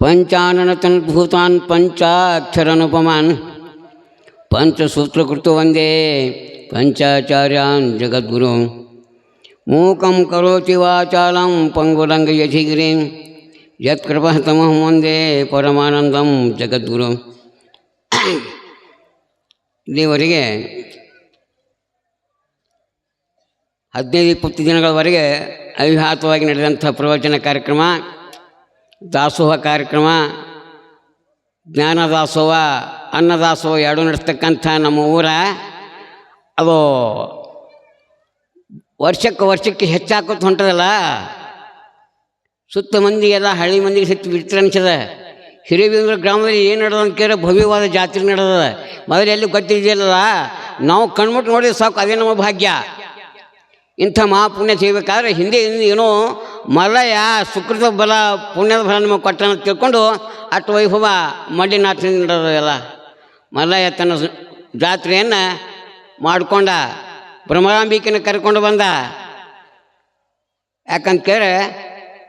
ಪಂಚಾನನತನ್ಭೂತಾನ್ ಪಂಚಾಕ್ಷರನುಪಮಾನ್ ಪಂಚಸೂತ್ರಕೃತ ವಂದೇ ಪಂಚಾಚಾರ್ಯಾನ್ ಜಗದ್ಗುರು ಮೂಕಂ ಕರೋತಿ ವಾಚಾಲಂ ಪಂಗುರಂಗಯಧಿಗಿರಿಂ ಯತ್ಕೃಪತಮಃ ವಂದೇ ಪರಮಾನಂದಂ ಜಗದ್ಗುರು ಇಲ್ಲಿವರೆಗೆ ಹದಿನೈದು ಇಪ್ಪತ್ತು ದಿನಗಳವರೆಗೆ ಅವಿಹಾತವಾಗಿ ನಡೆದಂಥ ಪ್ರವಚನ ಕಾರ್ಯಕ್ರಮ ದಾಸೋಹ ಕಾರ್ಯಕ್ರಮ ಜ್ಞಾನದಾಸೋಹ ಅನ್ನದಾಸೋಹ ಎರಡು ನಡೆಸ್ತಕ್ಕಂಥ ನಮ್ಮ ಊರ, ಅದು ವರ್ಷಕ್ಕೆ ವರ್ಷಕ್ಕೆ ಹೆಚ್ಚಾಕೋತ ಹೊಂಟದಲ್ಲ. ಸುತ್ತ ಮಂದಿಗೆಲ್ಲ ಹಳ್ಳಿ ಮಂದಿಗೆ ಸತ್ತು ಬಿಡ್ತಾರೆ ಅನ್ಸದ. ಹಿರೇಬೇಂದ್ರ ಗ್ರಾಮದಲ್ಲಿ ಏನು ನಡೆದ ಅಂತ ಕೇಳಿದ್ರೆ ಭವ್ಯವಾದ ಜಾತ್ರೆ ನಡೆದ ಮೊದಲು ಎಲ್ಲಿ ಗೊತ್ತಿದೆಯಲ್ಲ ನಾವು ಕಣ್ಮುಟ್ಟು ನೋಡಿದ್ರೆ ಸಾಕು, ಅದೇ ನಮ್ಮ ಭಾಗ್ಯ. ಇಂಥ ಮಹಾಪುಣ್ಯ செய்ಬೇಕಾದ್ರೆ ಹಿಂದೆ ಹಿಂದೆ ಏನೋ ಮಲಯ ಸುಕೃತ ಬಲ, ಪುಣ್ಯದ ಫಲ ನಮಗೆ ಕೊಟ್ಟ ಅಂತ ತಿಳ್ಕೊಂಡು ಅಟ್ಟು ವೈಭವ ಮಡ್ಡಿನಾಥನಿಂದ ಎಲ್ಲ ಮಲಯ ತನ್ನ ಜಾತ್ರೆಯನ್ನು ಮಾಡಿಕೊಂಡ ಭ್ರಮರಾಂಬಿಕೆನ ಕರ್ಕೊಂಡು ಬಂದ. ಯಾಕಂತ ಕೇಳಿದ್ರೆ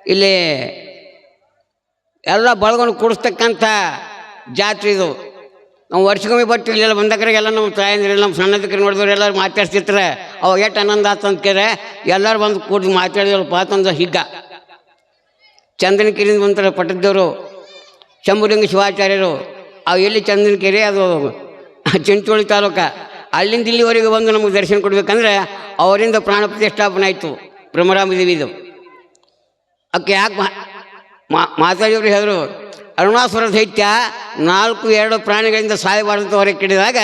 ಇಲ್ಲಿ ಎಲ್ಲ ಬಳಗೊಂಡು ಕೂಡಿಸ್ತಕ್ಕಂಥ ಜಾತ್ರೆ ಇದು. ನಾವು ವರ್ಷಕ್ಕೊಮ್ಮೆ ಬಟ್ಟು ಇಲ್ಲೆಲ್ಲ ಬಂದಕರಿಗೆಲ್ಲ ನಮ್ಮ ತಾಯಂದ್ರಿ ನಮ್ಮ ಸಣ್ಣದಕ್ಕೆ ನೋಡಿದವ್ರು ಎಲ್ಲರೂ ಮಾತಾಡ್ತಿರ್ತಾರೆ ಅವಾಗ ಎಷ್ಟು ಆನಂದ ಆತಂತ ಕೇಳಿದ್ರೆ ಎಲ್ಲರೂ ಬಂದು ಕೂಡಿ ಮಾತಾಡಿದ್ರಪ್ಪ ಅಂತಂದು ಹಿಗ್ಗ. ಚಂದನಕೆರೆಯಿಂದ ಬಂತಾರೆ ಪಟ್ಟದ್ದವರು ಶಂಭುಲಿಂಗ ಶಿವಾಚಾರ್ಯರು. ಅವು ಎಲ್ಲಿ ಚಂದನಕೆರೆ ಅದು ಚಿಂಚೋಳಿ ತಾಲೂಕ. ಅಲ್ಲಿಂದ ಇಲ್ಲಿವರೆಗೆ ಬಂದು ನಮಗೆ ದರ್ಶನ ಕೊಡ್ಬೇಕಂದ್ರೆ ಅವರಿಂದ ಪ್ರಾಣ ಪ್ರತಿಷ್ಠಾಪನೆ ಆಯಿತು, ಬ್ರಹ್ಮರಾಮ ದೇವಿದು. ಅಕ್ಕೆ ಯಾಕೆ ಮಾ ಮಾತಾಡಿಯವರು ಹೇಳಿದ್ರು, ಅರುಣಾಸುರ ದೈತ್ಯ ನಾಲ್ಕು, ಎರಡು ಪ್ರಾಣಿಗಳಿಂದ ಸಾಯಬಾರದಂತ ಹೊರಗೆ ಕಿಡಿದಾಗ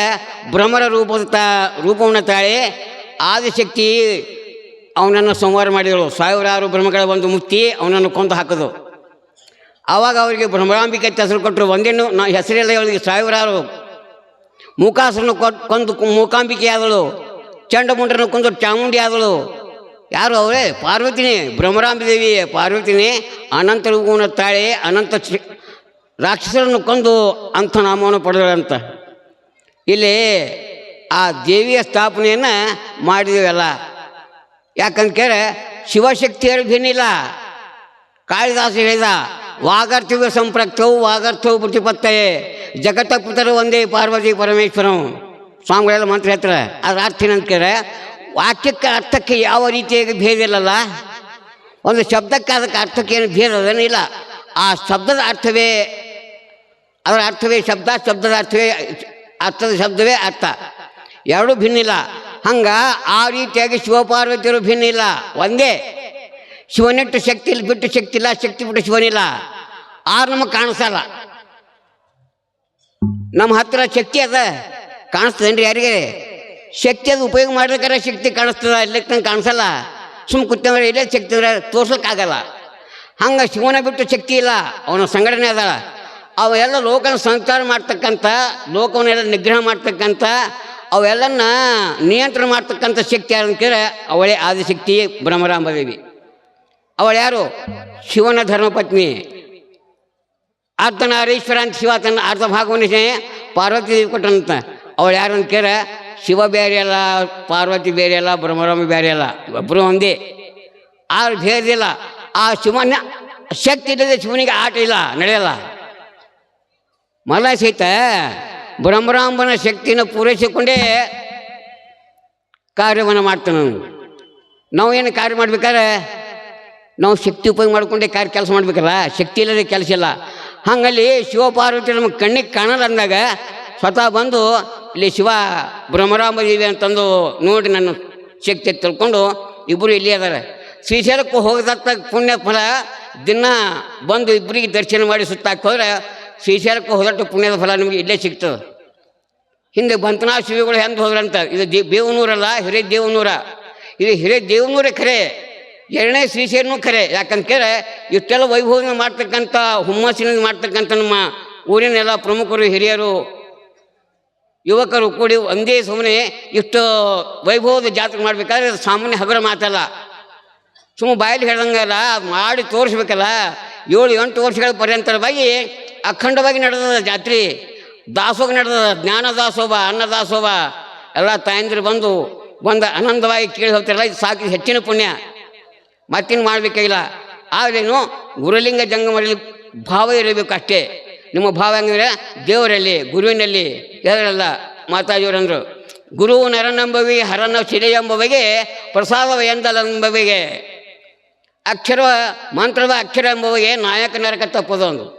ಭ್ರಮರ ರೂಪದ ತಾ, ರೂಪವನ್ನು ತಾಳಿ ಆದಿಶಕ್ತಿ ಅವನನ್ನು ಸಂಹಾರ ಮಾಡಿದಳು. ಸಾವಿರಾರು ಬ್ರಹ್ಮಗಳ ಒಂದು ಮುತ್ತಿ ಅವನನ್ನು ಕೊಂದು ಹಾಕಿದ್ರು ಆವಾಗ ಅವರಿಗೆ ಬ್ರಹ್ಮಾಂಬಿಕೆ ಹೆಸರು ಕೊಟ್ಟರು. ಒಂದೇನು ನಾ ಹೆಸರಿಲ್ಲ ಅವಳಿಗೆ ಸಾವಿರಾರು ಮೂಕಾಸರನ್ನು ಕೊಂದು ಮೂಕಾಂಬಿಕೆ ಆದಳು ಚಂಡಮುಂಡರನ್ನು ಕೊಂದು ಚಾಮುಂಡಿ ಆದಳು ಯಾರು ಅವರೇ ಪಾರ್ವತಿನಿ. ದೇವಿ ಪಾರ್ವತಿನಿ, ಅನಂತ ರೂಪವನ್ನು ತಾಳೆ, ಅನಂತ ರಾಕ್ಷಸರನ್ನು ಕೊಂದು ಅಂಥ ನಾಮವನ್ನು ಪಡೆದಳಂತ ಇಲ್ಲಿ ಆ ದೇವಿಯ ಸ್ಥಾಪನೆಯನ್ನು ಮಾಡಿದೀವಲ್ಲ. ಯಾಕಂತ ಕೇಳಿ ಶಿವಶಕ್ತಿಯರು ಭಿನ್ನಿಲ್ಲ. ಕಾಳಿದಾಸ ಹೇಳಿದ ವಾಗರ್ಥಿವ ಸಂಪ್ರಕ್ತವು ವಾಗರ್ಥವು ಪ್ರತಿಪತ್ತಯೇ ಜಗತ್ತ ಒಂದೇ ಪಾರ್ವತಿ ಪರಮೇಶ್ವರಂ. ಸ್ವಾಮಿಗಳೆಲ್ಲ ಮಂತ್ರ ಹೇಳ್ತಾರೆ. ಅದ್ರ ಅರ್ಥ ಏನಂತ ಕೇಳಿದ್ರೆ ವಾಕ್ಯಕ್ಕೆ ಅರ್ಥಕ್ಕೆ ಯಾವ ರೀತಿಯಾಗಿ ಭೇದ ಇಲ್ಲಲ್ಲ. ಒಂದು ಶಬ್ದಕ್ಕೆ ಅದಕ್ಕೆ ಅರ್ಥಕ್ಕೆ ಏನು ಭೇದ ಅದೇನಿಲ್ಲ ಆ ಶಬ್ದದ ಅರ್ಥವೇ, ಅದರ ಅರ್ಥವೇ ಶಬ್ದ, ಶಬ್ದದ ಅರ್ಥವೇ, ಅರ್ಥದ ಶಬ್ದವೇ ಅರ್ಥ. ಎರಡೂ ಭಿನ್ನಿಲ್ಲ. ಹಂಗೆ ಆ ರೀತಿಯಾಗಿ ಶಿವಪಾರ್ವತಿಯರು ಭಿನ್ನಿಲ್ಲ. ಒಂದೇ. ಶಿವನಿಟ್ಟು ಶಕ್ತಿ ಇಲ್ಲಿ, ಬಿಟ್ಟು ಶಕ್ತಿ ಇಲ್ಲ, ಶಕ್ತಿ ಬಿಟ್ಟು ಶಿವನಿಲ್ಲ. ಆರು ನಮಗೆ ಕಾಣಿಸಲ್ಲ ನಮ್ಮ ಹತ್ತಿರ ಶಕ್ತಿ ಅದ. ಕಾಣಿಸ್ತದೇನ್ರಿ ಯಾರಿಗೆ? ಶಕ್ತಿ ಅದು ಉಪಯೋಗ ಮಾಡ್ಬೇಕಾದ್ರೆ ಶಕ್ತಿ ಕಾಣಿಸ್ತದ, ಇಲ್ಲಕ್ಕೆ ನಂಗೆ ಕಾಣಿಸಲ್ಲ. ಸುಮ್ಮ ಕುತ್ತಂದ್ರೆ ಇಲ್ಲೇ ಶಕ್ತಿ ಅಂದ್ರೆ ತೋರ್ಸೋಕ್ಕಾಗಲ್ಲ. ಹಂಗೆ ಶಿವನ ಬಿಟ್ಟು ಶಕ್ತಿ ಇಲ್ಲ. ಅವನ ಸಂಘಟನೆ ಅದ. ಅವೆಲ್ಲ ಲೋಕನ ಸಂಚಾರ ಮಾಡ್ತಕ್ಕಂಥ, ಲೋಕವನ್ನೆಲ್ಲ ನಿಗ್ರಹ ಮಾಡ್ತಕ್ಕಂಥ ಅವೆಲ್ಲನ್ನ ನಿಯಂತ್ರಣ ಮಾಡ್ತಕ್ಕಂಥ ಶಕ್ತಿ ಯಾರು ಕೇಳಿದ್ರೆ, ಅವಳೇ ಆದಿಶಕ್ತಿ ಬ್ರಹ್ಮರಾಂಬದೇವಿ. ಅವಳು ಯಾರು? ಶಿವನ ಧರ್ಮಪತ್ನಿ. ಅರ್ಧನಾರೀಶ್ವರ ಅಂತ ಶಿವ ತನ್ನ ಅರ್ಧ ಭಾಗವನ್ನು ಪಾರ್ವತಿ ಕೊಟ್ಟಂತ ಅವಳು ಯಾರು ಅಂತ ಕೇಳ ಶಿವ ಬೇರೆ ಅಲ್ಲ, ಪಾರ್ವತಿ ಬೇರೆ ಅಲ್ಲ, ಬ್ರಹ್ಮರಾಮ ಬೇರೆ ಅಲ್ಲ. ಒಬ್ಬರು ಒಂದೇ. ಆ ಭೇದ ಇಲ್ಲ. ಆ ಶಿವನ ಶಕ್ತಿ ಇಲ್ಲದೆ ಶಿವನಿಗೆ ಆಟ ಇಲ್ಲ, ನಡೆಯಲ್ಲ. ಮಲ ಸಹಿತ ಬ್ರಹ್ಮರಾಂಬನ ಶಕ್ತಿಯನ್ನು ಪೂರೈಸಿಕೊಂಡೇ ಕಾರ್ಯವನ್ನು ಮಾಡ್ತಾನೆ ನಾವು ಏನು ಕಾರ್ಯ ಮಾಡ್ಬೇಕಾದ್ರೆ, ನಾವು ಶಕ್ತಿ ಉಪಯೋಗ ಮಾಡಿಕೊಂಡೇ ಕಾರ್ಯ ಕೆಲಸ ಮಾಡ್ಬೇಕಲ್ಲ? ಶಕ್ತಿ ಇಲ್ಲದೆ ಕೆಲಸ ಇಲ್ಲ. ಹಂಗಲ್ಲಿ ಶಿವಪಾರ್ವತಿ ನಮ್ಮ ಕಣ್ಣಿಗೆ ಕಾಣಲ್ಲ ಅಂದಾಗ ಸ್ವತಃ ಬಂದು ಇಲ್ಲಿ ಶಿವ ಬ್ರಹ್ಮರಾಮ ದೇವಿ ಅಂತಂದು ನೋಡಿ ನನ್ನ ಶಕ್ತಿ ತಿಳ್ಕೊಂಡು ಇಬ್ಬರು ಇಲ್ಲಿ ಅದಾರೆ. ಶ್ರೀಶೈಲಕ್ಕೂ ಹೋಗದತ್ತ ಪುಣ್ಯ ಫಲ ದಿನ ಬಂದು ಇಬ್ಬರಿಗೆ ದರ್ಶನ ಮಾಡಿ ಸುತ್ತಾಕಿ ಹೋದ್ರೆ ಶ್ರೀಶೈಲಕ್ಕೆ ಹೋದಟ್ಟು ಪುಣ್ಯದ ಫಲ ನಿಮಗೆ ಇಲ್ಲೇ ಸಿಗ್ತದೆ ಹಿಂದೆ ಬಂತನಾ ಶಿವಿಗಳು ಹೆಂಗೆ ಹೋದ್ರಂತ. ಇದು ದೇ ದೇವನೂರಲ್ಲ ಹಿರೇ ದೇವನೂರ ಇದು ಹಿರೇ ದೇವನೂರೇ ಖರೆ ಎರಡನೇ ಶ್ರೀಶೈಲನೂ ಖರೆ ಯಾಕಂತ ಕೇಳಿದ್ರೆ ಇಷ್ಟೆಲ್ಲ ವೈಭವನ ಮಾಡ್ತಕ್ಕಂಥ, ಹುಮ್ಮಸ್ಸಿನಿಂದ ಮಾಡ್ತಕ್ಕಂಥ ನಮ್ಮ ಊರಿನ ಎಲ್ಲ ಪ್ರಮುಖರು, ಹಿರಿಯರು, ಯುವಕರು ಕೂಡಿ ಒಂದೇ ಸುಮ್ಮನೆ ಇಷ್ಟು ವೈಭವದ ಜಾತ್ರೆ ಮಾಡಬೇಕಾದ್ರೆ ಅದು ಸಾಮಾನ್ಯ ಹಗರ ಮಾತಲ್ಲ. ಸುಮ್ಮನೆ ಬಾಯಲ್ಲಿ ಹೇಳ್ದಂಗಲ್ಲ ಮಾಡಿ ತೋರಿಸ್ಬೇಕಲ್ಲ. ಏಳು ಎಂಟು ವರ್ಷಗಳ ಪರ್ಯಂತರವಾಗಿ ಅಖಂಡವಾಗಿ ನಡೆದದ ಜಾತ್ರೆ ದಾಸೋಗ ನಡೆದದ, ಜ್ಞಾನ ದಾಸೋಭ ಅನ್ನ ದಾಸೋಹ, ಎಲ್ಲ ತಾಯಂದಿರು ಬಂದು ಬಂದ ಆನಂದವಾಗಿ ಕೇಳಿ ಹೋಗ್ತಾರಲ್ಲ, ಇದು ಸಾಕು ಹೆಚ್ಚಿನ ಪುಣ್ಯ. ಮತ್ತಿನ್ನು ಮಾಡಬೇಕಾಗಿಲ್ಲ. ಆದ್ರೇನು ಗುರುಲಿಂಗ ಜಂಗಮರಲ್ಲಿ ಭಾವ ಇರಬೇಕು ಅಷ್ಟೇ. ನಿಮ್ಮ ಭಾವ ಹೆಂಗಂದ್ರೆ ದೇವರಲ್ಲಿ, ಗುರುವಿನಲ್ಲಿ, ಯಾರಲ್ಲ ಮಾತಾಜಿಯವರಂದರು ಗುರು ನರನಂಬವಿ ಹರನ ಎಂಬವಿಗೆ ಪ್ರಸಾದವ ಎಂದಲಂಬವಿಗೆ ಅಕ್ಷರ, ಮಂತ್ರದ ಅಕ್ಷರ ಎಂಬವಿಗೆ ನಾಯಕ ನರಕ ತಪ್ಪೋದು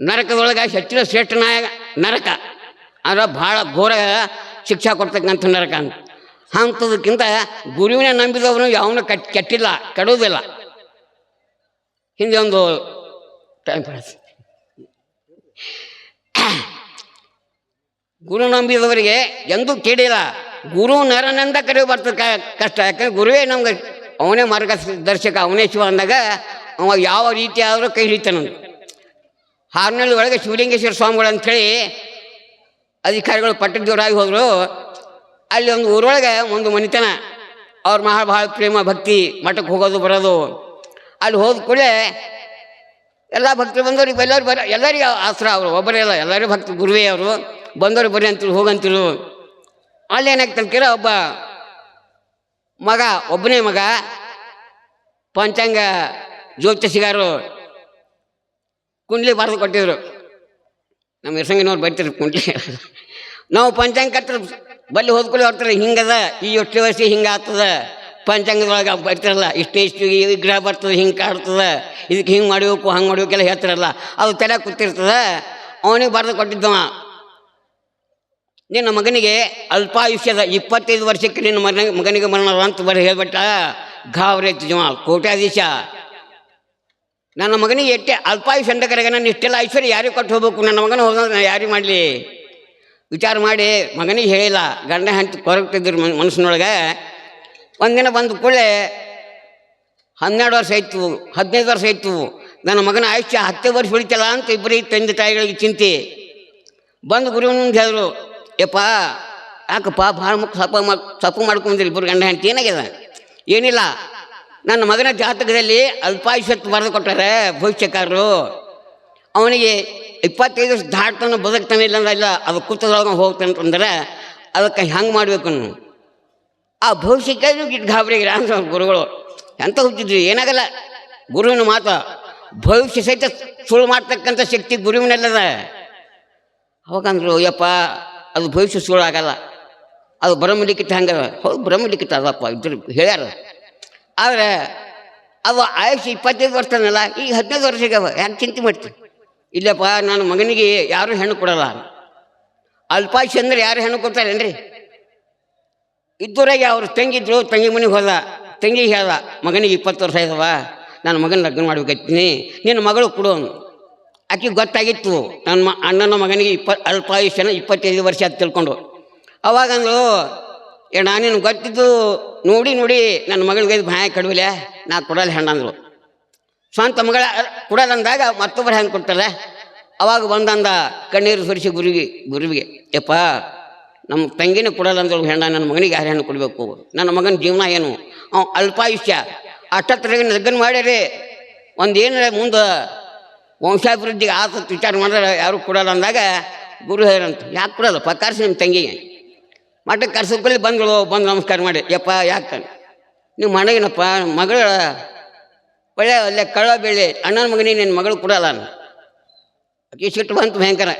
ನರಕದೊಳಗೆ ಹೆಚ್ಚಿನ ಶ್ರೇಷ್ಠ ನರಕ. ಅಂದ್ರೆ ಭಾಳ ಘೋರ ಶಿಕ್ಷೆ ಕೊಡ್ತಕ್ಕಂಥ ನರಕ ಅಂತ. ಅಂಥದಕ್ಕಿಂತ ಗುರುವಿನ ನಂಬಿದವನು ಯಾವನು ಕಟ್, ಕೆಟ್ಟಿಲ್ಲ, ಕೆಡುವುದಿಲ್ಲ. ಹಿಂದೆ ಒಂದು ಟೈಮ್ ಗುರು ನಂಬಿದವರಿಗೆ ಎಂದೂ ಕೇಳಿಲ್ಲ. ಗುರು ನರನಿಂದ ಕರೆ ಬರ್ತದೆ ಕಷ್ಟ. ಯಾಕಂದ್ರೆ ಗುರುವೇ ನಮ್ಗೆ ಅವನೇ ಮಾರ್ಗದರ್ಶಕ, ಅವನೇ ಶಿವ ಅಂದಾಗ ಅವ ಯಾವ ರೀತಿ ಆದರೂ ಕೈ ಹಿಡಿತಾನಂತ. ಹಾರ್ನಳ್ಳಿ ಒಳಗೆ ಶಿವಲಿಂಗೇಶ್ವರ ಸ್ವಾಮಿಗಳು ಅಂಥೇಳಿ ಅಧಿಕಾರಿಗಳು ಪಟ್ಟದವರಾಗಿ ಹೋದರು. ಅಲ್ಲಿ ಒಂದು ಊರೊಳಗೆ ಒಂದು ಮನಿತನ. ಅವ್ರ ಮಹಾ ಭಾಳ ಪ್ರೇಮ ಭಕ್ತಿ ಮಠಕ್ಕೆ ಹೋಗೋದು, ಬರೋದು. ಅಲ್ಲಿ ಹೋದ ಕೂಡಲೇ ಎಲ್ಲ ಭಕ್ತರು ಬಂದವ್ರಿಗೆ ಎಲ್ಲರೂ ಬರ, ಎಲ್ಲರಿಗೆ ಆಸರ ಅವರು, ಒಬ್ಬರೇ ಅಲ್ಲ, ಎಲ್ಲರೂ ಭಕ್ತ ಗುರುವೇ ಅವರು. ಬಂದವರು ಬರ್ರಿ ಅಂತಿರು ಹೋಗಂತಿರು ಅಲ್ಲಿ ಏನಾಗ್ತಂತೀರ ಒಬ್ಬ ಮಗ, ಒಬ್ಬನೇ ಮಗ, ಪಂಚಾಂಗ ಜ್ಯೋತಿಷಿಗಾರು ಕುಂಡ್ಲಿ ಬರೆದು ಕೊಟ್ಟಿದ್ರು. ನಮ್ಮ ಇರ್ಸಂಗಿನವ್ರು ಬರ್ತಿದ್ರು ಕುಂಡ್ಲಿ. ನಾವು ಪಂಚಾಂಗ ಕತ್ರ ಬಲ್ಲಿ ಹೋದ್ಕೊಳ್ಳಿ ಹೊರ್ತಾರೆ ಹಿಂಗದ, ಈ ಎಷ್ಟು ವರ್ಷ ಹಿಂಗೆ ಆಗ್ತದ. ಪಂಚಾಂಗದೊಳಗೆ ಬರ್ತಿರಲ್ಲ ಇಷ್ಟು ಇಷ್ಟು ಈ ವಿಗ್ರಹ ಬರ್ತದೆ, ಹಿಂಗೆ ಕಾಡ್ತದೆ ಇದಕ್ಕೆ ಹಿಂಗೆ ಮಾಡಬೇಕು, ಹಂಗೆ ಮಾಡಬೇಕೆಲ್ಲ ಹೇಳ್ತಾರಲ್ಲ. ಅದು ತಲೆ ಕೂತಿರ್ತದೆ. ಅವನಿಗೆ ಬರೆದು ಕೊಟ್ಟಿದ್ದವ ನಿನ್ನ ಮಗನಿಗೆ ಅಲ್ಪಾಯುಷ್ಯದ ಇಪ್ಪತ್ತೈದು ವರ್ಷಕ್ಕೆ ನಿನ್ನ ಮನ ಮಗನಿಗೆ ಮರಣ ಅಂತ ಬರೀ ಹೇಳ್ಬಿಟ್ಟ ಗಾವ್ರೆ ಜಮ ಕೋಟ್ಯಾಧೀಶ. ನನ್ನ ಮಗನಿಗೆ ಎಷ್ಟೇ ಅಂತ ಕರೆಗೆ ನಾನು ಇಷ್ಟೆಲ್ಲ ಐಶ್ವರ್ಯ ಯಾರಿಗೆ ಕೊಟ್ಟು ಹೋಗ್ಬೇಕು? ನನ್ನ ಮಗನ ಹೋದ ನಾನು ಯಾರಿಗೆ ಮಾಡಲಿ? ವಿಚಾರ ಮಾಡಿ, ಮಗನಿಗೆ ಹೇಳಿಲ್ಲ. ಗಂಡ ಹೆಂಡತಿ ಕೊರಗ್ತಿದ್ರು ಮನ್, ಮನಸ್ಸಿನೊಳಗೆ. ಒಂದಿನ ಬಂದ ಕೂಡಲೇ ಹನ್ನೆರಡು ವರ್ಷ ಆಯ್ತು, ಹದಿನೈದು ವರ್ಷ ಆಯ್ತು. ನನ್ನ ಮಗನ ಆಯುಷ್ಯ ಹತ್ತೇ ವರ್ಷ ಉಳಿತಲ್ಲ ಅಂತ ಇಬ್ಬರಿ ತಂದೆ ತಾಯಿಗಳಿಗೆ ಚಿಂತೆ. ಬಂದು ಗುರು ಹೇಳಿದ್ರು, ಯಪ್ಪ, ಯಾಕಪ್ಪ, ಭಾಳ ಮುಖ ಸಪ ಮಾ ಸಪ್ಪು ಮಾಡ್ಕೊಂಡಿರಿ ಇಬ್ಬರು ಗಂಡ ಹೆಂಡತಿ? ಏನಾಗ್ಯದ ಏನಿಲ್ಲ ನನ್ನ ಮಗನ ಜಾತಕದಲ್ಲಿ ಅಲ್ಪಾಯುಷ್ಯತ್ತು ಬರೆದು ಕೊಟ್ಟಾರೆ ಭವಿಷ್ಯಕಾರರು. ಅವನಿಗೆ ಇಪ್ಪತ್ತೈದು ವರ್ಷ ದಾಟ್ತಾನೆ ಬದುಕ್ತಾನೆ ಇಲ್ಲ ಅಂದ್ರೆ ಇಲ್ಲ ಅದು ಕುತ್ತದೊಳಗೆ ಹೋಗ್ತಾನೆ ಅಂತಂದ್ರೆ ಅದಕ್ಕೆ ಹೆಂಗೆ ಮಾಡಬೇಕು ನಾನು? ಆ ಭವಿಷ್ಯಕ್ಕೆ ಇಟ್ಟು ಗಾಬರಿ ಗುರುಗಳು. ಎಂತ ಹುಟ್ಟಿದ್ರು ಏನಾಗಲ್ಲ. ಗುರುವಿನ ಮಾತು, ಭವಿಷ್ಯ ಸಹಿತ ಸುಳ್ಳು ಮಾಡ್ತಕ್ಕಂಥ ಶಕ್ತಿ ಗುರುವಿನಲ್ಲದ. ಅವಾಗಂದ್ರು ಯಪ್ಪ ಅದು ಭವಿಷ್ಯ ಸುಳ್ಳು ಆಗಲ್ಲ ಅದು ಬ್ರಹ್ಮಲಿಖಿತ ಹಂಗಲ್ಲ ಹೌದು, ಬ್ರಹ್ಮಲಿಖಿತ ಅದಪ್ಪ, ಇದ್ರ ಹೇಳ್ಯಾರ. ಆದರೆ ಅವ ಆಯುಷ್ಯ ಇಪ್ಪತ್ತೈದು ವರ್ಷನಲ್ಲ ಈಗ ಹದಿನೈದು ವರ್ಷಕ್ಕೆ ಅವ ಯಾರು ಚಿಂತೆ ಮಾಡ್ತೀವಿ ಇಲ್ಲಪ್ಪ ನನ್ನ ಮಗನಿಗೆ ಯಾರು ಹೆಣ್ಣು ಕೊಡಲ್ಲ. ಅಲ್ಪಾಯುಷ್ಯ ಅಂದ್ರೆ ಯಾರು ಹೆಣ್ಣು ಕೊಡ್ತಾರೇನ್ರಿ? ಇದ್ದೂರಾಗೆ ಅವ್ರು ತಂಗಿದ್ರು ತಂಗಿ ಮನೆಗೆ ಹೋದ, ತಂಗಿ ಹೇಳ್ದ, ಮಗನಿಗೆ ಇಪ್ಪತ್ತು ವರ್ಷ ಇದಾವ ನನ್ನ ಮಗನ ಲಗ್ನ ಮಾಡ್ಬೇಕೈತೀನಿ, ನಿನ್ನ ಮಗಳು ಕೊಡು ಆಕೆ ಗೊತ್ತಾಗಿತ್ತು, ನನ್ನ ಅಣ್ಣನ ಮಗನಿಗೆ ಇಪ್ಪ, ಅಲ್ಪಾಯುಷ್ಯನ ಇಪ್ಪತ್ತೈದು ವರ್ಷ ಅಂತ ತಿಳ್ಕೊಂಡು. ಅವಾಗ ಅಂದ್ರು ಏ ನಾನೇನು ಗೊತ್ತಿದ್ದು ನೋಡಿ ನೋಡಿ, ನನ್ನ ಮಗಳಿಗೆ ಭಯ ಕಡುವಿಲೆ, ನಾ ಕೊಡಲ್ಲ ಹೆಣ್ಣಂದ್ರು. ಸ್ವಂತ ಮಗಳ ಕೊಡಲ್ಲಂದಾಗ ಮತ್ತೊಬ್ಬರು ಹೆಂಗೆ ಕೊಡ್ತಾರೆ ಅವಾಗ ಬಂದಂದ ಕಣ್ಣೀರು ಸುರಿಸಿ ಗುರುವಿಗೆ ಗುರುವಿಗೆ, ಯಪ್ಪ ನಮ್ಮ ತಂಗಿನ ಕೊಡಲ್ಲ ಅಂದ್ರೆ ಹೆಣ್ಣ, ನನ್ನ ಮಗನಿಗೆ ಯಾರು ಹೆಣ್ಣು ಕೊಡಬೇಕು? ನನ್ನ ಮಗನ ಜೀವನ ಏನು? ಅವ್ನು ಅಲ್ಪಾಯುಷ್ಯ ಅಷ್ಟತ್ರಗೆ ಲಗ್ನ ಮಾಡಿರಿ ಒಂದು ಏನಾರ ಮುಂದೆ ವಂಶಾಭಿವೃದ್ಧಿಗೆ ಆಸಕ್ತಿ ವಿಚಾರ ಮಾಡಿದ್ರೆ ಯಾರು ಕೊಡಲ್ಲ ಅಂದಾಗ ಗುರು ಹೇಳಂತ ಯಾಕೆ ಕೊಡಲ್ಲ? ಪಕ್ಕಾರ್ಸಿ ನಿಮ್ಮ ತಂಗಿಗೆ. ಮಠಕ್ಕೆ ಕರ್ಸಕ್ಕಲ್ಲಿ ಬಂದಳು, ಬಂದು ನಮಸ್ಕಾರ ಮಾಡಿ. ಯಪ್ಪ, ಯಾಕ ನೀವು ಮನೆಗೇನಪ್ಪ, ಮಗಳ ಒಳ್ಳೆ ಅಲ್ಲೇ ಕಳ್ಳ ಬೆಳ್ಳಿ, ಅಣ್ಣನ ಮಗನಿ ನಿನ್ನ ಮಗಳು ಕೊಡಲ್ಲ ನಾನು ಆಕಿ ಸಿಟ್ಟು ಬಂತು ಭಯಂಕರ.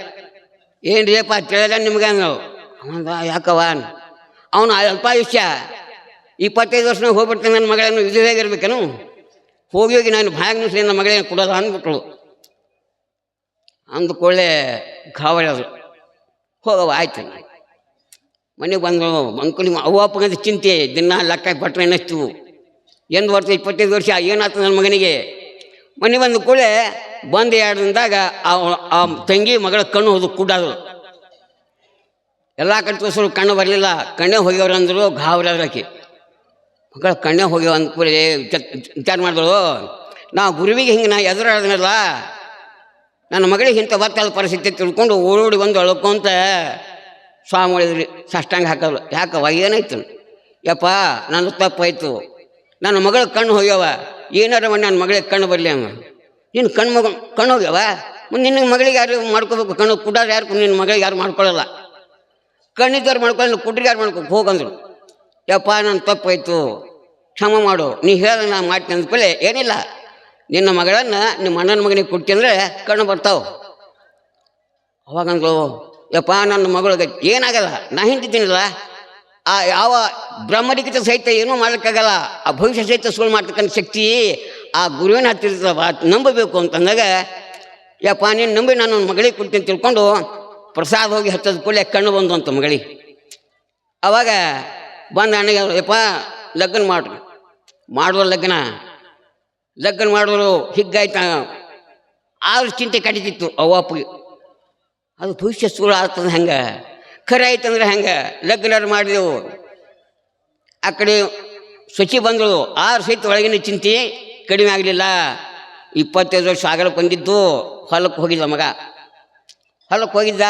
ಏನು ರೀಪ್ಪ ತಿಳಿದ ನಿಮ್ಗೆ ನಾವು ಅವಂದ ಯಾಕವ ಅವನು ಅಲ್ಪಾಯುಷ್ಯ. ಇಪ್ಪತ್ತೈದು ವರ್ಷ ಹೋಗ್ಬಿಡ್ತೀನಿ ನನ್ನ ಮಗಳನ್ನು, ಇದು ಹೇಗಿರ್ಬೇಕೇನು? ಹೋಗಿ ಹೋಗಿ ನಾನು ಭಾಗ ನಿಮಿಷ ನನ್ನ ಮಗಳೇನು ಕೊಡೋಲ್ಲ ಅಂದ್ಬಿಟ್ಳು. ಅಂದ್ಕೊಳ್ಳೆ ಗಾವಳಿ ಹೋಗವ ಆಯ್ತು. ಮನೆಗೆ ಬಂದು ಅಂಕುಲಿ ಅವ್ವ ಅಪ್ಪಗಂತ ಚಿಂತೆ, ದಿನ ಲೆಕ್ಕ ಕೊಟ್ಟರೆ ಅನ್ನಿಸ್ತು ಎಂದು ವರ್ಷ, ಇಪ್ಪತ್ತೈದು ವರ್ಷ, ಏನಾಯ್ತು ನನ್ನ ಮಗನಿಗೆ? ಮನೆ ಬಂದ ಕೂಡಲೇ ಬಂದು ಎರಡು ದಿನದಾಗ ಆ ತಂಗಿ ಮಗಳ ಕಣ್ಣು ಹೋದ ಕೂಡಾದ್ರು ಎಲ್ಲ ಕಡೆ ತೋರಿಸಲು ಕಣ್ಣು ಬರಲಿಲ್ಲ. ಕಣ್ಣೇ ಹೋಗ್ಯವ್ರು ಅಂದರು ಗಾವ್ರ ಆಕಿ ಮಗಳ ಕಣ್ಣೇ ಹೋಗ್ಯವ ಅಂದ ಕೂಡಲೇ ವಿಚಾರ ಮಾಡಿದ್ರು, ನಾ ಗುರುವಿಗೆ ಹಿಂಗೆ ನಾ ಎದುರಾಡ್ದನಲ್ಲ ನನ್ನ ಮಗಳಿಗೆ ಇಂಥ ಬತ್ತಾದ ಪರಿಸ್ಥಿತಿ ತಿಳ್ಕೊಂಡು ಓಡೋಡಿ ಬಂದು ಅಳ್ಕೊಂತ ಸ್ವಾಮಿಗಳಿದ್ರಿ ಸಾಷ್ಟಾಂಗ ಹಾಕಲ್ಲ ಯಾಕವ ಏನಾಯ್ತು? ಯಪ್ಪ, ನನ್ನ ತಪ್ಪಾಯ್ತು. ನನ್ನ ಮಗಳ ಕಣ್ಣು ಹೋಗ್ಯವ. ಏನಾರ ಮಾಡಿ ನನ್ನ ಮಗಳಿಗೆ ಕಣ್ಣು ಬರಲಿ ಅಮ್ಮ ನಿನ್ನ ಕಣ್ಣು ಮಗ, ಕಣ್ಣು ಹೋಗ್ಯವ? ನಿನ್ನ ಮಗಳಿಗೆ ಯಾರು ಮಾಡ್ಕೋಬೇಕು? ಕಣ್ಣು ಕುಡಾರ ಯಾರು ನಿನ್ನ ಮಗಳಿಗೆ ಯಾರು ಮಾಡ್ಕೊಳ್ಳಲ್ಲ ಕಣ್ಣಿದ್ದವ್ರು ಮಾಡ್ಕೊಳ್ಳಿ ಕುಡ್ರಿಗೆ ಯಾರು ಮಾಡ್ಕೊ ಹೋಗಂದ್ರು ಯಪ್ಪ, ನನ್ನ ತಪ್ಪಾಯ್ತು. ಕ್ಷಮ ಮಾಡು. ನೀ ಹೇಳ ನಾನು ಮಾಡ್ತೀನಿ ಅಂದ್ಕೊಳ್ಳಿ ಏನಿಲ್ಲ. ನಿನ್ನ ಮಗಳನ್ನು ನಿಮ್ಮ ಅಣ್ಣನ ಮಗನಿಗೆ ಕೊಡ್ತೀನಿ ಅಂದರೆ ಕಣ್ಣು ಬರ್ತಾವೆ. ಅವಾಗ ಅಂದ್ಲು ಯಪ್ಪ, ನನ್ನ ಮಗಳಿಗೆ ಏನಾಗಲ್ಲ? ನಾ ಹಿಂದಿದ್ದೀನಲ್ಲ ಆ ಯಾವ ಬ್ರಹ್ಮಲಿಖಿತ ಸಹಿತ ಏನೂ ಮಾಡೋಕ್ಕಾಗಲ್ಲ ಆ ಭವಿಷ್ಯ ಸಹಿತ ಸುಳ್ಳು ಮಾಡ್ತಕ್ಕಂಥ ಶಕ್ತಿ ಆ ಗುರುವಿನ ಹತ್ತಿರ ನಂಬಬೇಕು ಅಂತಂದಾಗ, ಯಪ್ಪ, ನೀನು ನಂಬಿ ನಾನು ಮಗಳಿಗೆ ಕೊಡ್ತೀನಿ ತಿಳ್ಕೊಂಡು ಪ್ರಸಾದ ಹೋಗಿ ಹತ್ತದ ಕೂಡಲೇ ಕಣ್ಣು ಬಂದು ಅಂತ ಮಗಳಿ ಅವಾಗ ಬಂದ ಅಣ್ಣಗೆ, ಯಪ್ಪ, ಲಗ್ನ ಮಾಡ್ರಿ ಮಾಡುವ ಲಗ್ನ. ಲಗ್ನ ಮಾಡೋರು ಹಿಗ್ಗಾಯ್ತ, ಆರು ಚಿಂತೆ ಕಡಿತಿತ್ತು ಅವ್ವ ಅದು ಭವಿಷ್ಯ ಸುಳ ಆಗ್ತದೆ ಹೆಂಗೆ. ಖರೆ ಆಯ್ತಂದ್ರೆ ಹೆಂಗೆ. ಲಗ್ನ ಮಾಡಿದೆವು. ಆ ಕಡೆ ಶಚಿ ಬಂದಳು. ಆರು ಸಹಿತ ಒಳಗಿನ ಚಿಂತೆ ಕಡಿಮೆ ಆಗಲಿಲ್ಲ. ಇಪ್ಪತ್ತೈದು ವರ್ಷ ಆಗಲಕ್ಕೆ ಬಂದಿದ್ದು. ಹೊಲಕ್ಕೆ ಹೋಗಿದ್ದ ಮಗ. ಹೊಲಕ್ಕೆ ಹೋಗಿದ್ದ.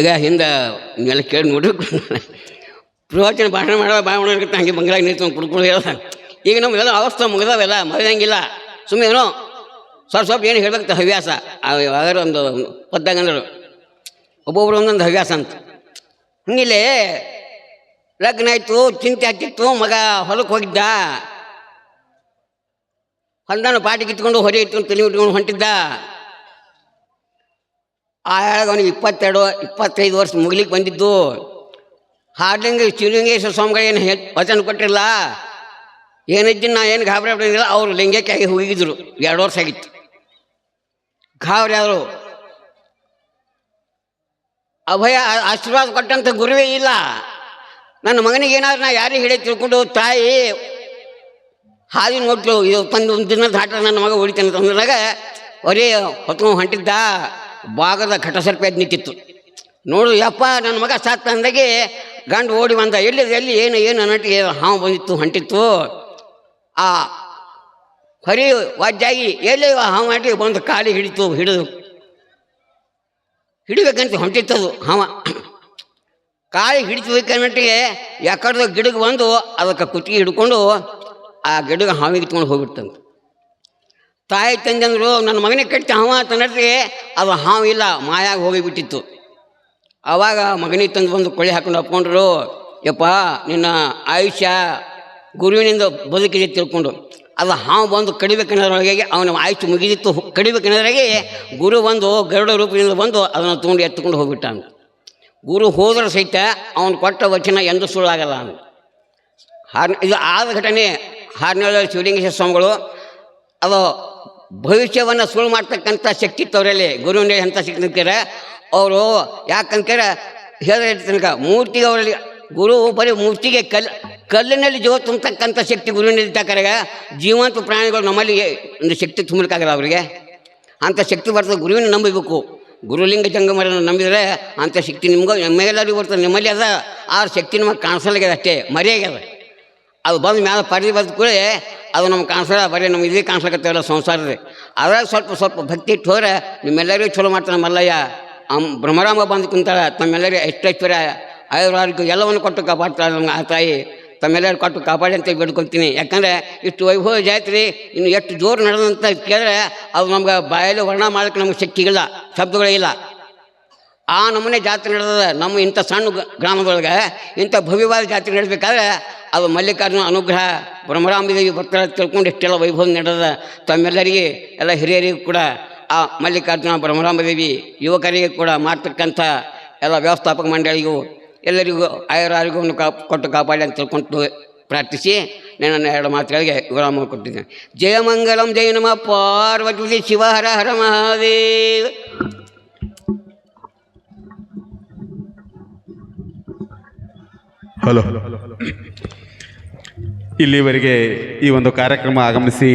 ಈಗ ಹಿಂದೆ ಎಲ್ಲ ಕೇಳಿ ನೋಡ್ರಿ ಪ್ರವಚನ ಭಾಷಣ ಮಾಡೋ ಮಾಡೋದಕ್ಕೆ ಹಂಗೆ ಬಂಗ್ಲಾಗ ನಿಂತು ಕುಡ್ಕೊಂಡು ಹೇಳ ಈಗ ನಮಗೆಲ್ಲ ಅವಸ್ಥೆ ಮುಗಿದಾವೆಲ್ಲ ಮರೆಯಂಗಿಲ್ಲ ಸುಮ್ಮನೆ ಏನೋ ಸ್ವಲ್ಪ ಸ್ವಲ್ಪ ಏನು ಹೇಳ್ಬೇಕು ಹವ್ಯಾಸ. ಯಾವ್ದಾರು ಒಂದು ಅಂದರು. ಒಬ್ಬೊಬ್ರು ಒಂದೊಂದು ಹವ್ಯಾಸ ಅಂತ. ಹಂಗಿಲ್ಲೇ ಲಗ್ನ ಆಯಿತು, ಚಿಂತೆ ಆಗ್ತಿತ್ತು, ಮಗ ಹೊಲಕ್ಕೆ ಹೋಗಿದ್ದ. ಹೊಲ್ದಾನ ಪಾಟಿ ಕಿತ್ಕೊಂಡು ಹೊರೆ ಇಟ್ಕೊಂಡು ತಲೆ ಇಟ್ಕೊಂಡು ಹೊಂಟಿದ್ದ. ಆಗ ಅವನಿಗೆ ಇಪ್ಪತ್ತೆರಡು, ಇಪ್ಪತ್ತೈದು ವರ್ಷ ಮುಗಿಲಿಕ್ಕೆ ಬಂದಿದ್ದು. ಹಾಡಲಿಂಗ ಶಿವಲಿಂಗೇಶ್ವರ ಸ್ವಾಮಿಗಳು ಏನು ವಚನ ಕೊಟ್ಟಿರಲ್ಲ ಏನಿದ್ದು ನಾ ಏನು ಗಾಬರಿ ಆಗಿಲ್ಲ ಅವರು ಲಿಂಗಕ್ಕಾಗಿ ಹೋಗಿದ್ರು. ಎರಡು ವರ್ಷ ಆಗಿತ್ತು. ಗಾಬರಿ ಅವರು ಅಭಯ ಆಶೀರ್ವಾದ ಕೊಟ್ಟಂಥ ಗುರುವೇ ಇಲ್ಲ. ನನ್ನ ಮಗನಿಗೆ ಏನಾದ್ರು ನಾ ಯಾರಿಗೆ ಹೇಳಿ ತಿಳ್ಕೊಂಡು, ತಾಯಿ, ಹಾದಿ ನೋಟ್ಲು ಇದು ತಂದು ಒಂದು ದಿನ ದಾಟ ನನ್ನ ಮಗ ಉಳಿತಾನೆ ತಂದಾಗ ಒರೇ ಹೊತ್ಕೊಂಡು ಹೊಂಟಿದ್ದ? ಭಾಗದ ಘಟಸರ್ಪೆ ಅದು ನಿಂತಿತ್ತು ನೋಡು, ಯಪ್ಪ, ನನ್ನ ಮಗ ಸಾತ್ತ ಅಂದಾಗೆ ಗಂಡು ಓಡಿ ಬಂದ. ಎಲ್ಲಿ ಎಲ್ಲಿ, ಏನು ಏನು ಅನ್ನಟ್ಟಿಗೆ ಹಾವು ಬಂದಿತ್ತು, ಹೊಂಟಿತ್ತು. ಆ ಹೊರಿ ವಾಜ್ಯಾಗಿ ಎಲ್ಲಿ ಹಾವು ಮಾಡಿ ಬಂದು ಕಾಲಿ ಹಿಡಿತು, ಹಿಡಿದು. ಹಿಡಿಬೇಕಂತ ಹೊಂಟಿತ್ತದು ಹಾವ. ಕಾಯಿ ಹಿಡಿತಬೇಕನ್ನಟ್ಟಿಗೆ ಯಾಕಡ್ದು ಗಿಡಕ್ಕೆ ಬಂದು ಅದಕ್ಕೆ ಕುತ್ತಿಗೆ ಹಿಡ್ಕೊಂಡು ಆ ಗಿಡಗೆ ಹಾವಿಗೆ ಇಟ್ಕೊಂಡು ಹೋಗ್ಬಿಡ್ತಂತ. ತಾಯಿ ತಂದಂದ್ರು ನನ್ನ ಮಗನಿಗೆ ಕಟ್ಟಿ ಹಾವ ನಡ್ರಿ ಅದು ಹಾವು ಇಲ್ಲ, ಮಾಯಾಗ ಹೋಗಿಬಿಟ್ಟಿತ್ತು. ಆವಾಗ ಮಗನಿಗೆ ತಂದು ಬಂದು ಕೊಳ್ಳಿ ಹಾಕೊಂಡು ಅಪ್ಕೊಂಡ್ರು, ಯಪ್ಪ, ನಿನ್ನ ಆಯುಷ್ಯ ಗುರುವಿನಿಂದ ಬದುಕಿದೆ ತಿಳ್ಕೊಂಡು. ಅದು ಹಾವು ಬಂದು ಕಡಿಬೇಕನ್ನೋದ್ರೊಳಗೆ ಅವನ ಆಯುಷ್ಯ ಮುಗಿದಿತ್ತು. ಕಡಿಬೇಕನ್ನೋದ್ರಾಗೆ ಗುರು ಬಂದು ಗರುಡ ರೂಪದಿಂದ ಬಂದು ಅದನ್ನು ತೊಗೊಂಡು ಎತ್ತುಕೊಂಡು ಹೋಗ್ಬಿಟ್ಟ ಗುರು ಹೋದ್ರೆ ಸಹಿತ ಅವನು ಕೊಟ್ಟ ವಚನ ಎಂದು ಸುಳ್ಳಾಗಲ್ಲ ಅವನು. ಹಾರ್ ಇದು ಆದ ಘಟನೆ ಹಾರ್ನಳ್ಳಿ ಶಿವಲಿಂಗೇಶ್ವರ ಸ್ವಾಮಿಗಳು ಅದು ಭವಿಷ್ಯವನ್ನು ಸುಳ್ಳು ಮಾಡ್ತಕ್ಕಂಥ ಶಕ್ತಿ ತವರಲ್ಲಿ ಗುರುವಿನ ಎಂಥ ಶಕ್ತಿ ಅವರು ಯಾಕಂತಾರೆ ಹೇಳಿದ ತನಕ, ಮೂರ್ತಿಗೆ ಅವರಲ್ಲಿ, ಗುರು ಬರೀ ಮೂರ್ತಿಗೆ ಕಲ್, ಕಲ್ಲಿನಲ್ಲಿ ಜೀವ ತುಂಬತಕ್ಕಂಥ ಶಕ್ತಿ ಗುರುವಿನಲ್ಲಿ ತಕ್ಕರಾಗ ಜೀವಂತ ಪ್ರಾಣಿಗಳು ನಮ್ಮಲ್ಲಿ ಒಂದು ಶಕ್ತಿ ತುಂಬಲಿಕ್ಕಾಗಲ್ಲ ಅವರಿಗೆ. ಅಂಥ ಶಕ್ತಿ ಬರ್ತದೆ, ಗುರುವಿನ ನಂಬಬೇಕು. ಗುರುಲಿಂಗ ಜಂಗಮರನ್ನು ನಂಬಿದರೆ ಅಂಥ ಶಕ್ತಿ ನಿಮ್ಗೆ, ನಮ್ಮೆಲ್ಲರಿಗೂ ಬರ್ತದೆ. ನಿಮ್ಮಲ್ಲಿ ಅದ, ಆ ಶಕ್ತಿ ನಮಗೆ ಕಾಣಿಸಲಾಗ್ಯದ ಅಷ್ಟೇ ಮರೆಯಾಗ್ಯದ ಅದು. ಬಂದ ಮೇಲೆ ಪರದಿ ಬಂದ ಕೂಡ ಅದು ನಮ್ಗೆ ಕಾಣಿಸಲ್ಲ ಬರೀ ನಮ್ಗೆ ಇದೇ ಕಾಣಿಸ್ಲಕತ್ತೇವಲ್ಲ ಸಂಸಾರದೇ. ಅದ್ರಾಗ ಸ್ವಲ್ಪ ಸ್ವಲ್ಪ ಭಕ್ತಿ ಇಟ್ಟು ಹೋದ್ರೆ ನಿಮ್ಮೆಲ್ಲರಿಗೂ ಚಲೋ ಮಾಡ್ತಾನೆ ಮಲ್ಲಯ್ಯ. ಅಮ್ ಬ್ರಹ್ಮರಾಮ ಬಂದು ಕುಂತಾಳ, ತಮ್ಮೆಲ್ಲರಿಗೂ ಎಷ್ಟೈಶ್ವರ್ಯ. ಆಯುರ್ವಾರಿಗೂ ಎಲ್ಲವನ್ನು ಕೊಟ್ಟು ಕಾಪಾಡ್ತಾಳೆ ನಮ್ಗೆ ಆ ತಾಯಿ. ತಮ್ಮೆಲ್ಲರೂ ಕೊಟ್ಟು ಕಾಪಾಡಿ ಅಂತ ಬೇಡ್ಕೊತೀನಿ ಯಾಕಂದರೆ ಇಷ್ಟು ವೈಭವ ಜಾತ್ರೆ, ಇನ್ನು ಎಷ್ಟು ಜೋರು ನಡೆದಂತ ಕೇಳಿದ್ರೆ ಅದು ನಮ್ಗೆ ಬಾಯಲ್ಲಿ ವರ್ಣ ಮಾಡೋಕ್ಕೆ ನಮ್ಗೆ ಶಕ್ತಿ ಇಲ್ಲ, ಶಬ್ದಗಳೇ ಶಬ್ದಗಳಿಲ್ಲ ಆ ನಮೂನೆ ಜಾತ್ರೆ ನಡೆದ ನಮ್ಮ ಇಂಥ ಸಣ್ಣ ಗ್ರಾಮದೊಳಗೆ, ಇಂಥ ಭವ್ಯವಾದ ಜಾತ್ರೆ ನಡೆಸಬೇಕಾದ್ರೆ ಅದು ಮಲ್ಲಿಕಾರ್ಜುನ ಅನುಗ್ರಹ, ಬ್ರಹ್ಮರಾಮದೇವಿ ಭಕ್ತರ ತಿಳ್ಕೊಂಡು ಇಷ್ಟೆಲ್ಲ ವೈಭವ ನಡೆದ ತಮ್ಮೆಲ್ಲರಿಗೆ, ಎಲ್ಲ ಹಿರಿಯರಿಗೂ ಕೂಡ, ಆ ಮಲ್ಲಿಕಾರ್ಜುನ ಬ್ರಹ್ಮರಾಮದೇವಿ ಯುವಕರಿಗೆ ಕೂಡ ಮಾಡ್ತಕ್ಕಂಥ ಎಲ್ಲ ವ್ಯವಸ್ಥಾಪಕ ಮಂಡಳಿಗೂ, ಎಲ್ಲರಿಗೂ, ಆಯುರಾರಿಗೂ ಕಾ ಕೊಟ್ಟು ಕಾಪಾಡಿ ಅಂತ ತಿಳ್ಕೊಂಡು ಪ್ರಾರ್ಥಿಸಿ ನನ್ನ ಎರಡು ಮಾತುಗಳಿಗೆ ವಿರಾಮ ಕೊಟ್ಟಿದ್ದೇನೆ. ಜಯಮಂಗಲಂ ಜಯ ನಮ, ಪಾರ್ವತಿ ಶಿವ, ಹರ ಹರ ಮಹಾದೇವ. ಹಲೋ. ಇಲ್ಲಿವರೆಗೆ ಈ ಒಂದು ಕಾರ್ಯಕ್ರಮ ಆಗಮಿಸಿ